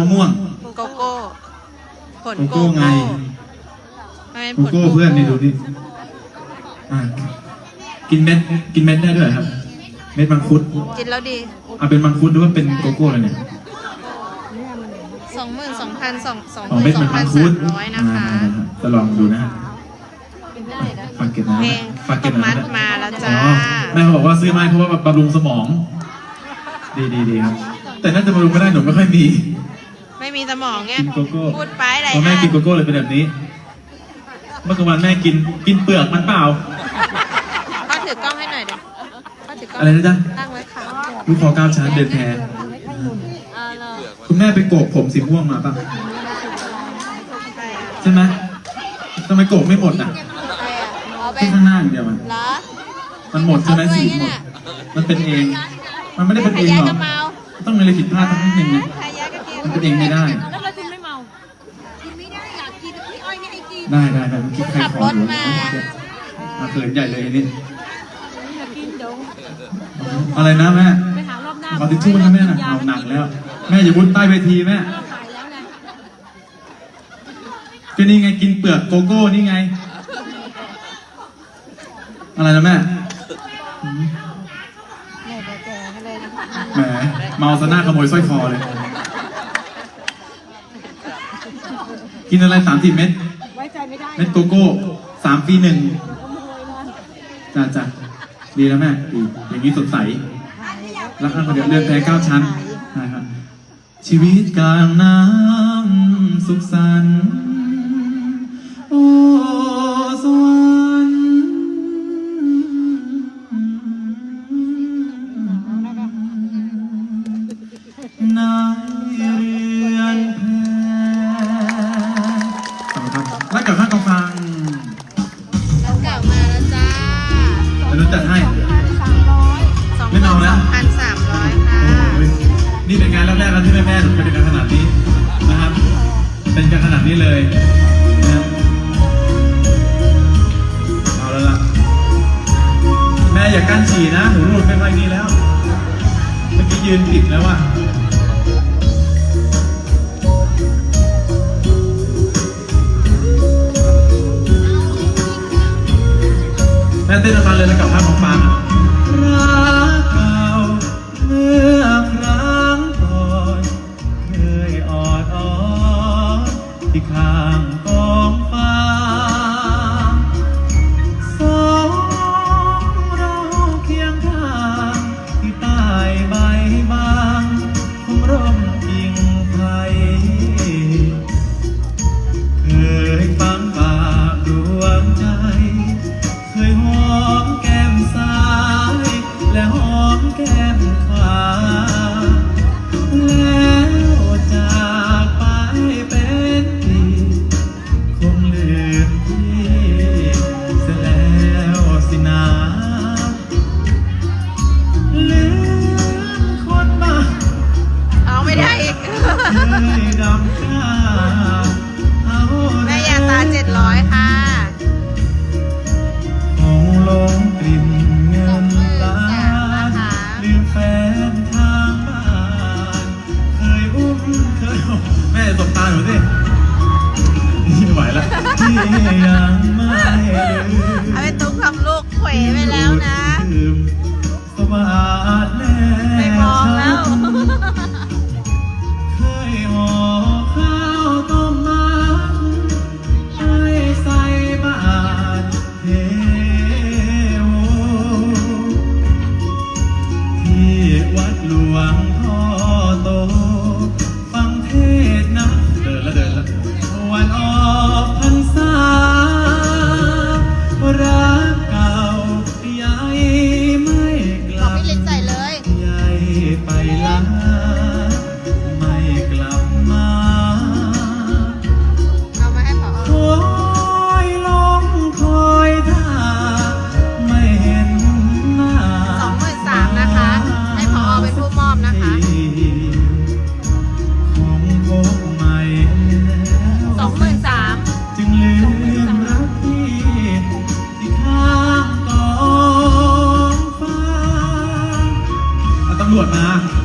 มะม่วงโกโก้ ผลโกโก้ไงมันเป็นโกผลโก้เพื่อนนี่ดูนี่อะกินเม็ดกินเม็ดได้ด้วยครับ เม็ดมังคุดกินแล้วดีเอาเป็นมังคุดหรือว่าเป็นโกโก้อะไรเนี่ย สองหมื่นสองพันสองสองหอ๋อมื่เม็ดนสอมันงพัมันงคุสาดมร้อยนะคะอ่าจะลองดูนะฮะฝากเก็บนะเพลงฝากเก็บมันะดมาแล้วอ๋จ้าอแม่เขาบอกว่าซื้อมาให้เพราะว่าบำรุงสมอง ดีดีดีครับ แต่น่าจะบำรุงไม่ได้หนูไม่ค่อยมี ไม่มีสมองไงกินโกโก้พูดไปอะไรพอแม่กินโกโก้เลยเป็นแบบนี้ เมื่อกลางวันแม่กินกินเปลือกมันเปล่าพ่อถือกล้องให้หน่อยเดี๋ยวพ่อถือกล้องอะไรนะจ๊ะ ตั้งไว้ค่ะลูกคอเก้าชั้นเดินแทนอ่าเราคุณแม่ไปโกกผมสีม่วงมาป่ะไปอะใช่ไหมทำไมโกกไม่หมดอะไปอะเอาไปที่ข้างหน้าอย่างเดียวมัน เหรอมันหมดใช่ไหมเอาด้วยสีไงหมดน่ะมันเป็นเอง มันไม่ได้เป็นขเองยะหรกอระกเมาต้องมีอะไรผิดพลาดทั้งนิดนึงนะ ข ยะกระเทียมมันเป็นเองไม่ได้ แล้วทำไมคุณไม่เมาได้ได้ได้เมื่อกี้ใครขับขอรถอยู่มา มาเขินใหญ่เลยอันนี่ อยากกินเดี๋ยวอะไรนะแม่ ไปหารอบหน้าขอทิชชู่นะแม่นะเอาหนักแล้ว แม่อย่าบุญใต้เวทีแม่ เราขายแล้วไงก็นี่ไงกินเปลือกโกโก้นี่ไง อะไรนะแม่อืมแหมเมาซะหน้าขโมยสร้อยคอเลย กินอะไรสามสิบเม็ดไว้ใจไม่ได้เม็ดโกโก้สามปีหนึ่งจ้าจ้าดีแล้วแม่ดีอย่างนี้สดใสรักกันคนเดียวเรือนแพเก้าชั้นนะครับชีวิตกลางน้ำสุขสันต์โอ้สวรรค์นา สองหไม่มื่นเอาแล้วสองพันสามร้อยค่ะโอ้ยนี่เป็นงานแรกๆแล้วที่แม่ๆหนูเป็นกันขนาดนี้นะครับ เป็นกันขนาดนี้เลยนะครับเอาแล้วล่ะ แม่อย่ากั้นฉี่นะหนูรูดไม่ค่อยนี่แล้ว เมื่อกี้ยืนติดแล้วอะแม่เต้นมาเลยแล้วกับภาพของฟางอะ ที่ข้างกองฟางาหนูสิไม่ไหวละที่ยังไม่ลืมเอาไปตุ้มทำลูกเขวไปแล้วนะสวัสดแน่ไม่มองแล้วำรวจมา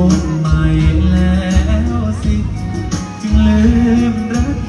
คนใหม่แล้วสิ จึงลืมรัก